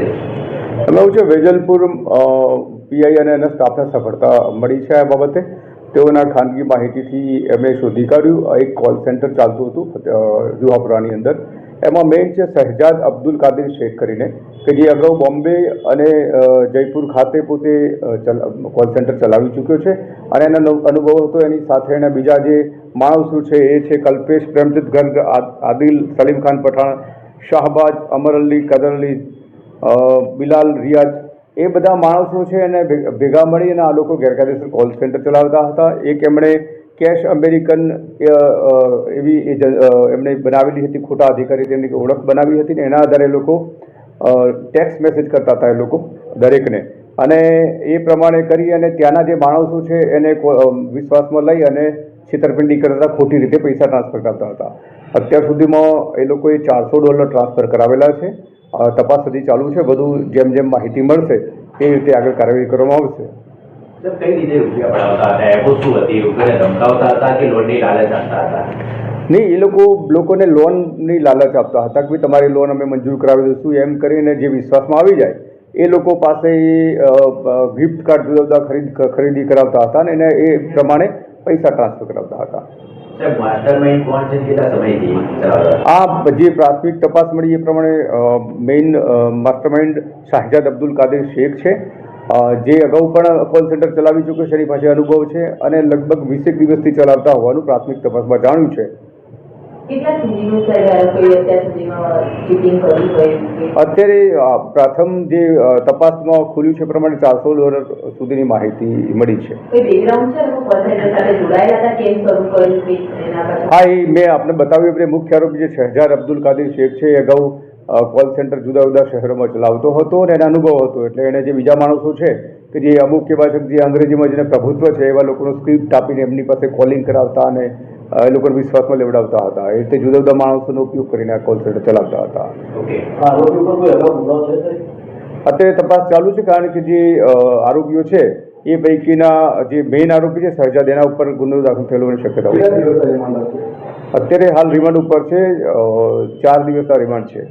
એવું છે વેજલપુર પીઆઈ અને એના સ્ટાફને સફળતા મળી છે આ બાબતે, તેઓના ખાનગી માહિતીથી એમણે શોધી કાઢ્યું. એક કોલ સેન્ટર ચાલતું હતું જુહાપુરાની અંદર. એમાં મેઇન છે શહેજાદ અબ્દુલ કાદિર શેખ કરીને, કે જે અગાઉ બોમ્બે અને જયપુર ખાતે પોતે કોલ સેન્ટર ચલાવી ચૂક્યો છે. અને એનો અનુ- અનુભવ હતો એની સાથે એના બીજા જે માણસો છે, એ છે કલ્પેશ, પ્રેમજીત ગર્ગ આદિલ, સલીમ ખાન પઠાણ, શાહબાજ, અમર અલી, કદર અલી બિલાલ, રિયાઝ, એ બધા માણસો છે એને ભેગા મળી અને આ લોકો ગેરકાયદેસર કોલ સેન્ટર ચલાવતા હતા. એક એમણે કેશ અમેરિકન એવી એમણે બનાવેલી હતી, ખોટા અધિકારી તેમની ઓળખ બનાવી હતી ને એના આધારે લોકો ટેક્સ મેસેજ કરતા હતા એ લોકો દરેકને. અને એ પ્રમાણે કરી અને ત્યાંના જે માણસો છે એને વિશ્વાસમાં લઈ અને છેતરપિંડી કરતા ખોટી રીતે પૈસા ટ્રાન્સફર કરતા હતા. અત્યાર સુધીમાં એ લોકોએ ચારસો ડોલર ટ્રાન્સફર કરાવેલા છે. તપાસ હજી ચાલુ છે બધું જેમ જેમ માહિતી મળશે એ રીતે આગળ કાર્યવાહી કરવામાં આવશે. નહીં એ લોકો લોકોને લોનની લાલચ આપતા હતા કે તમારી લોન અમે મંજૂર કરાવી દઈશું એમ કરીને જે વિશ્વાસમાં આવી જાય એ લોકો પાસે ગિફ્ટ કાર્ડ જુદા જુદા ખરીદ ખરીદી કરાવતા હતા અને એને એ પ્રમાણે પૈસા ટ્રાન્સફર કરાવતા હતા. આ જે પ્રાથમિક તપાસ મળી એ પ્રમાણે મેઇન માસ્ટરમાઇન્ડ શાહજાદ અબ્દુલ કાદિર શેખ છે. જે અગાઉ પણ કોલ સેન્ટર ચલાવી ચૂક્યો છે પાસે અનુભવ છે અને લગભગ વીસેક દિવસથી ચલાવતા હોવાનું પ્રાથમિક તપાસમાં જાણ્યું છે. અત્યાર પ્રથમ જે તપાસમાં ખુલ્યું છે પ્રમાણે ચારસો ડોલર સુધીની માહિતી મળી છે. પાછળ હા એ મેં આપને બતાવ્યું એટલે મુખ્ય આરોપી જે શહેજાદ અબ્દુલ કાદિર શેખ છે એ અગાઉ કોલ સેન્ટર જુદા જુદા શહેરોમાં ચલાવતો હતો અને એને અનુભવ હતો. એટલે એને જે બીજા માણસો છે કે જે અમુક કે જે અંગ્રેજીમાં જેને પ્રભુત્વ છે એવા લોકોનું સ્ક્રિપ્ટ આપીને એમની પાસે કોલિંગ કરાવતા અને એ લોકોને વિશ્વાસમાં લેવડાવતા હતા. એ રીતે જુદા જુદા માણસોનો ઉપયોગ કરીને આ કોલ સેન્ટર ચલાવતા હતા? અત્યારે તપાસ ચાલુ છે કારણ કે જે આરોપીઓ છે એ પૈકીના જે મેઇન આરોપી છે સહજાદ એના ઉપર ગુનો દાખલ થયેલો હોવાની શક્યતા? અત્યારે હાલ રિમાન્ડ ઉપર છે ચાર દિવસના રિમાન્ડ છે.